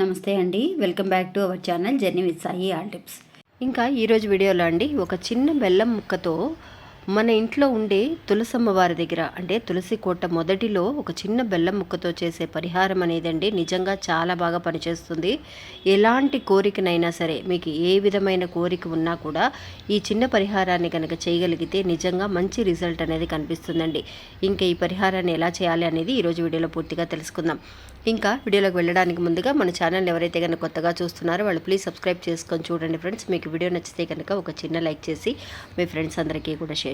నమస్తే అండి. Welcome back to our channel journey with Sai all tips. ఇంకా ఈరోజు వీడియోలో అండి ఒక చిన్న బెల్లం ముక్కతో మన ఇంట్లో ఉండే తులసమ్మ వారి దగ్గర అంటే తులసి కోట మొదటిలో ఒక చిన్న బెల్లం ముక్కతో చేసే పరిహారం అనేదండి. నిజంగా చాలా బాగా పనిచేస్తుంది. ఎలాంటి కోరికనైనా సరే మీకు ఏ విధమైన కోరిక ఉన్నా కూడా ఈ చిన్న పరిహారాన్ని కనుక చేయగలిగితే నిజంగా మంచి రిజల్ట్ అనేది కనిపిస్తుందండి. ఇంకా ఈ పరిహారాన్ని ఎలా చేయాలి అనేది ఈరోజు వీడియోలో పూర్తిగా తెలుసుకుందాం. ఇంకా వీడియోలోకి వెళ్ళడానికి ముందుగా మన ఛానల్ ఎవరైతే కనుక కొత్తగా చూస్తున్నారో వాళ్ళు ప్లీజ్ సబ్స్క్రైబ్ చేసుకొని చూడండి ఫ్రెండ్స్. మీకు వీడియో నచ్చితే కనుక ఒక చిన్న లైక్ చేసి మీ ఫ్రెండ్స్ అందరికీ కూడా షేర్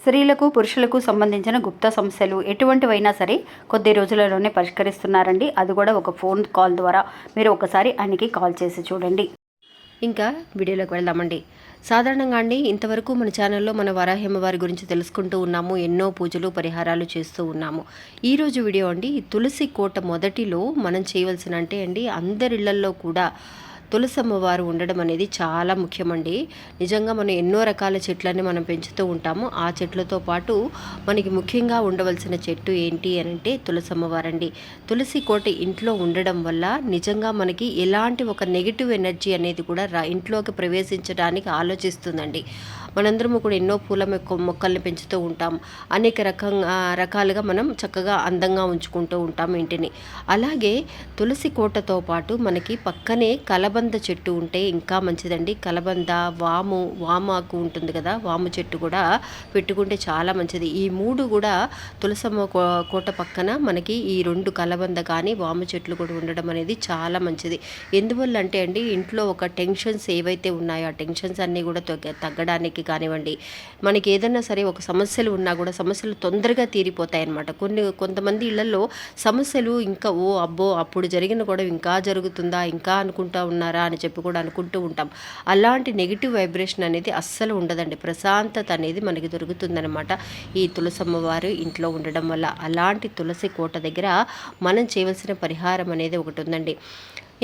స్త్రీలకు పురుషులకు సంబంధించిన గుప్త సమస్యలు ఎటువంటివైనా సరే కొద్ది రోజులలోనే పరిష్కరిస్తున్నారండి. అది కూడా ఒక ఫోన్ కాల్ ద్వారా. మీరు ఒకసారి ఆయనకి కాల్ చేసి చూడండి. ఇంకా వీడియోలోకి వెళ్దామండి. సాధారణంగా అండి ఇంతవరకు మన ఛానల్లో మన వరాహ్యమ్మ వారి గురించి తెలుసుకుంటూ ఉన్నాము ఎన్నో పూజలు పరిహారాలు చేస్తూ ఉన్నాము. ఈరోజు వీడియో అండి తులసి కోట మొదటిలో మనం చేయవలసిన అంటే అండి అందరిళ్ళల్లో కూడా తులసమ్మ వారు ఉండడం అనేది చాలా ముఖ్యమండి. నిజంగా మనం ఎన్నో రకాల చెట్లని మనం పెంచుతూ ఉంటాము. ఆ చెట్లతో పాటు మనకి ముఖ్యంగా ఉండవలసిన చెట్టు ఏంటి అని అంటే తులసమ్మ వారండి తులసి కోట ఇంట్లో ఉండడం వల్ల నిజంగా మనకి ఎలాంటి ఒక నెగిటివ్ ఎనర్జీ అనేది కూడా రా ఇంట్లోకి ప్రవేశించడానికి ఆలోచిస్తుందండి. మనందరము కూడా ఎన్నో పూల మొక్క మొక్కల్ని పెంచుతూ ఉంటాం. అనేక రకంగా రకాలుగా మనం చక్కగా అందంగా ఉంచుకుంటూ ఉంటాం ఇంటిని. అలాగే తులసి కోటతో పాటు మనకి పక్కనే కలబంద చెట్టు ఉంటే ఇంకా మంచిదండి. కలబంద వాము వామాకు ఉంటుంది కదా వాము చెట్టు కూడా పెట్టుకుంటే చాలా మంచిది. ఈ మూడు కూడా తులసమ్మ కోట పక్కన మనకి ఈ రెండు కలబంద కానీ వాము చెట్లు కూడా ఉండడం అనేది చాలా మంచిది. ఎందువల్ల అంటే అండి ఇంట్లో ఒక టెన్షన్స్ ఏవైతే ఉన్నాయో ఆ టెన్షన్స్ అన్నీ కూడా తగ్గడానికి వాళ్ళకి కానివ్వండి మనకి ఏదైనా సరే ఒక సమస్యలు ఉన్నా కూడా సమస్యలు తొందరగా తీరిపోతాయి అన్నమాట కొన్ని కొంతమంది ఇళ్ళలో సమస్యలు ఇంకా ఓ అబ్బో అప్పుడు జరిగిన కూడా ఇంకా జరుగుతుందా ఇంకా అనుకుంటా ఉన్నారా అని చెప్పి కూడా అనుకుంటూ ఉంటాం. అలాంటి నెగిటివ్ వైబ్రేషన్ అనేది అస్సలు ఉండదండి. ప్రశాంతత అనేది మనకి దొరుకుతుందనమాట ఈ తులసమ్మ వారు ఇంట్లో ఉండడం వల్ల అలాంటి తులసి కోట దగ్గర మనం చేయవలసిన పరిహారం అనేది ఒకటి ఉందండి.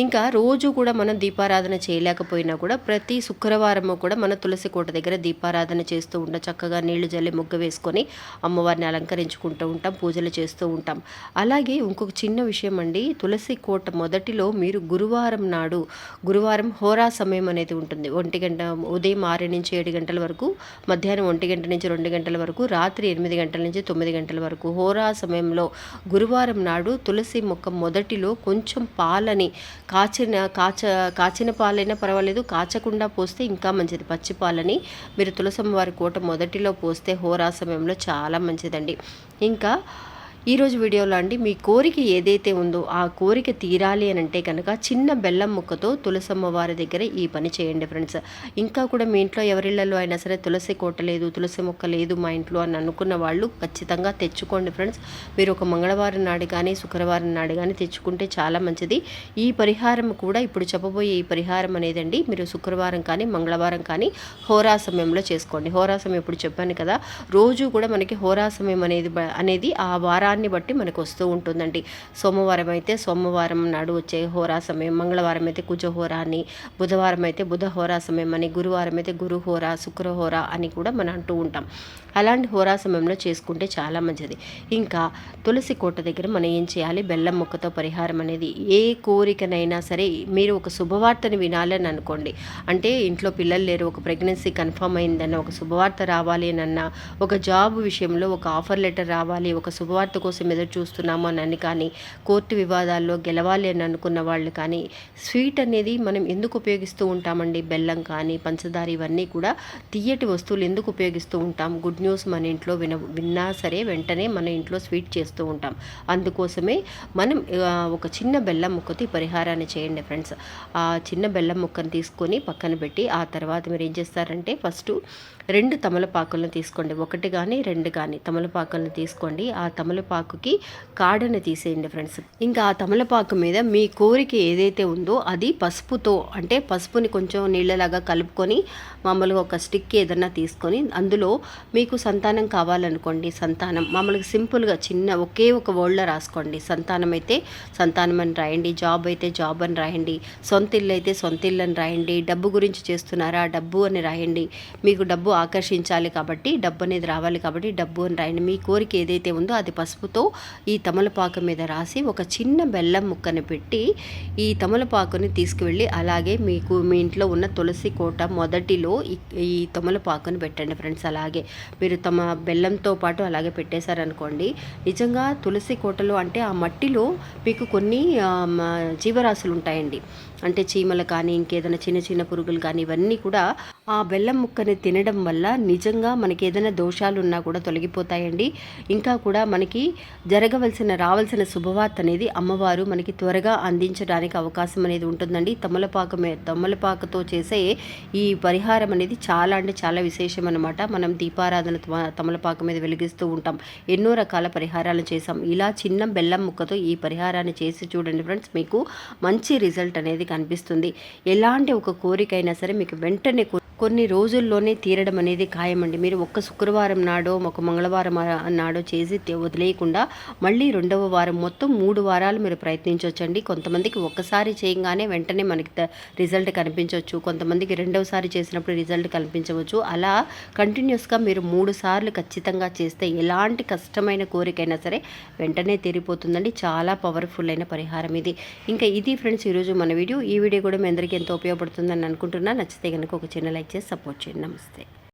ఇంకా రోజు కూడా మనం దీపారాధన చేయలేకపోయినా కూడా ప్రతి శుక్రవారము కూడా మన తులసి కోట దగ్గర దీపారాధన చేస్తూ ఉంటాం. చక్కగా నీళ్ళు జల్లి ముగ్గ వేసుకొని అమ్మవారిని అలంకరించుకుంటూ ఉంటాం పూజలు చేస్తూ ఉంటాం. అలాగే ఇంకొక చిన్న విషయం అండి తులసి కోట మొదటిలో మీరు గురువారం నాడు గురువారం హోరా సమయం అనేది ఉంటుంది. ఒంటి గంట ఉదయం ఆరు నుంచి ఏడు గంటల వరకు మధ్యాహ్నం ఒంటి గంట నుంచి రెండు గంటల వరకు రాత్రి ఎనిమిది గంటల నుంచి తొమ్మిది గంటల వరకు హోరా సమయంలో గురువారం నాడు తులసి మొక్క మొదటిలో కొంచెం పాలని కాచిన కాచ కాచిన పాలైనా పర్వాలేదు. కాచకుండా పోస్తే ఇంకా మంచిది. పచ్చి పాలని మీరు తులసమ్మ వారి కోట మొదటిలో పోస్తే హోరా సమయంలో చాలా మంచిదండి. ఇంకా ఈరోజు వీడియోలో అండి మీ కోరిక ఏదైతే ఉందో ఆ కోరిక తీరాలి అని అంటే కనుక చిన్న బెల్లం ముక్కతో తులసమ్మ వారి దగ్గర ఈ పని చేయండి ఫ్రెండ్స్ ఇంకా కూడా మీ ఇంట్లో ఎవరిళ్ళలో అయినా సరే తులసి కోట లేదు తులసి మొక్క లేదు మా ఇంట్లో అని అనుకున్న వాళ్ళు ఖచ్చితంగా తెచ్చుకోండి ఫ్రెండ్స్ మీరు ఒక మంగళవారం నాడు కానీ శుక్రవారం నాడు కానీ తెచ్చుకుంటే చాలా మంచిది. ఈ పరిహారం కూడా ఇప్పుడు చెప్పబోయే ఈ పరిహారం అనేదండి మీరు శుక్రవారం కానీ మంగళవారం కానీ హోరా సమయంలో చేసుకోండి. హోరా సమయం ఇప్పుడు చెప్పాను కదా రోజు కూడా మనకి హోరా సమయం అనేది అనేది ఆ వారాన్ని వారాన్ని బట్టి మనకు వస్తూ ఉంటుందండి. సోమవారం అయితే సోమవారం నాడు వచ్చే హోరా సమయం మంగళవారం అయితే కుజహోరా అని బుధవారం అయితే బుధ హోరా సమయం అని గురువారం అయితే గురుహోరా శుక్రహోరా అని కూడా మనం అంటూ ఉంటాం. అలాంటి హోరా సమయంలో చేసుకుంటే చాలా మంచిది. ఇంకా తులసి కోట దగ్గర మనం ఏం చేయాలి? బెల్లం ముక్కతో పరిహారం అనేది ఏ కోరికనైనా సరే మీరు ఒక శుభవార్తని వినాలని అనుకోండి. అంటే ఇంట్లో పిల్లలు లేరు ఒక ప్రెగ్నెన్సీ కన్ఫర్మ్ అయిందన్న ఒక శుభవార్త రావాలి అన్న ఒక జాబ్ విషయంలో ఒక ఆఫర్ లెటర్ రావాలి ఒక శుభవార్త కోసం ఎదురు చూస్తున్నాము అని కానీ కోర్టు వివాదాల్లో గెలవాలి అని అనుకున్న వాళ్ళు కానీ స్వీట్ అనేది మనం ఎందుకు ఉపయోగిస్తూ ఉంటామండి? బెల్లం కానీ పంచదార ఇవన్నీ కూడా తీయటి వస్తువులు ఎందుకు ఉపయోగిస్తూ ఉంటాం? గుడ్ న్యూస్ మన ఇంట్లో విన విన్నా సరే వెంటనే మన ఇంట్లో స్వీట్ చేస్తూ ఉంటాం. అందుకోసమే మనం ఒక చిన్న బెల్లం ముక్కతో పరిహారాన్ని చేయండి ఫ్రెండ్స్. ఆ చిన్న బెల్లం ముక్కను తీసుకొని పక్కన పెట్టి ఆ తర్వాత మీరు ఏం చేస్తారంటే ఫస్ట్ రెండు తమలపాకులను తీసుకోండి. ఒకటి కానీ రెండు కానీ తమలపాకులను తీసుకోండి. ఆ తమలపాకుకి కాడను తీసేయండి ఫ్రెండ్స్. ఇంకా ఆ తమలపాకు మీద మీ కోరిక ఏదైతే ఉందో అది పసుపుతో అంటే పసుపుని కొంచెం నీళ్ళలాగా కలుపుకొని మామూలుగా ఒక స్టిక్ ఏదన్నా తీసుకొని అందులో మీకు సంతానం కావాలనుకోండి సంతానం. మామూలుగా సింపుల్గా చిన్న ఒకే ఒక వర్డ్లో రాసుకోండి. సంతానం అయితే సంతానం అని రాయండి. జాబ్ అయితే జాబ్ అని రాయండి. సొంత ఇల్లు అయితే సొంత ఇల్లు అని రాయండి. డబ్బు గురించి చేస్తున్నారా డబ్బు అని రాయండి. మీకు డబ్బు ఆకర్షించాలి కాబట్టి డబ్బు అనేది రావాలి కాబట్టి డబ్బు అని రాయండి. మీ కోరిక ఏదైతే ఉందో అది పసుపుతో ఈ తమలపాకు మీద రాసి ఒక చిన్న బెల్లం ముక్కని పెట్టి ఈ తమలపాకుని తీసుకువెళ్ళి అలాగే మీకు మీ ఇంట్లో ఉన్న తులసి కోట మొదటిలో ఈ- ఈ తమలపాకుని పెట్టండి ఫ్రెండ్స్. అలాగే మీరు తమ బెల్లంతో పాటు అలాగే పెట్టేశారనుకోండి. నిజంగా తులసి కోటలో అంటే ఆ మట్టిలో మీకు కొన్ని జీవరాశులు ఉంటాయండి. అంటే చీమలు కానీ ఇంకేదైనా చిన్న చిన్న పురుగులు కానీ ఇవన్నీ కూడా ఆ బెల్లం ముక్కని తినడం వల్ల నిజంగా మనకి ఏదైనా దోషాలు ఉన్నా కూడా తొలగిపోతాయండి. ఇంకా కూడా మనకి జరగవలసిన రావాల్సిన శుభవార్త అనేది అమ్మవారు మనకి త్వరగా అందించడానికి అవకాశం అనేది ఉంటుందండి. తమలపాకు మే తమలపాకుతో చేసే ఈ పరిహారం అనేది చాలా అంటే చాలా విశేషం అనమాట మనం దీపారాధన తమ- తమలపాకు మీద వెలిగిస్తూ ఉంటాం. ఎన్నో రకాల పరిహారాలు చేసాం ఇలా చిన్న బెల్లం ముక్కతో ఈ పరిహారాన్ని చేసి చూడండి ఫ్రెండ్స్ మీకు మంచి రిజల్ట్ అనేది కనిపిస్తుంది. ఎలాంటి ఒక కోరికైనా సరే మీకు వెంటనే కొన్ని రోజుల్లోనే తీరడం అనేది ఖాయమండి. మీరు ఒక్క శుక్రవారం నాడో ఒక మంగళవారం నాడో చేసి వదిలేయకుండా మళ్ళీ రెండవ వారం మొత్తం మూడు వారాలు మీరు ప్రయత్నించవచ్చండి కొంతమందికి ఒక్కసారి చేయగానే వెంటనే మనకి రిజల్ట్ కనిపించవచ్చు కొంతమందికి రెండవసారి చేసినప్పుడు రిజల్ట్ కనిపించవచ్చు. అలా కంటిన్యూస్గా మీరు మూడు సార్లు ఖచ్చితంగా చేస్తే ఎలాంటి కష్టమైన కోరికైనా సరే వెంటనే తీరిపోతుందండి. చాలా పవర్ఫుల్ అయిన పరిహారం ఇది. ఇంకా ఇది ఫ్రెండ్స్ ఈరోజు మన వీడియో. ఈ వీడియో కూడా మీ అందరికీ ఎంతో ఉపయోగపడుతుందని అనుకుంటున్నా. నచ్చితే కనుక ఒక చిన్న లైక్ లైక్ చేసి సపోర్ట్ చేయండి. నమస్తే.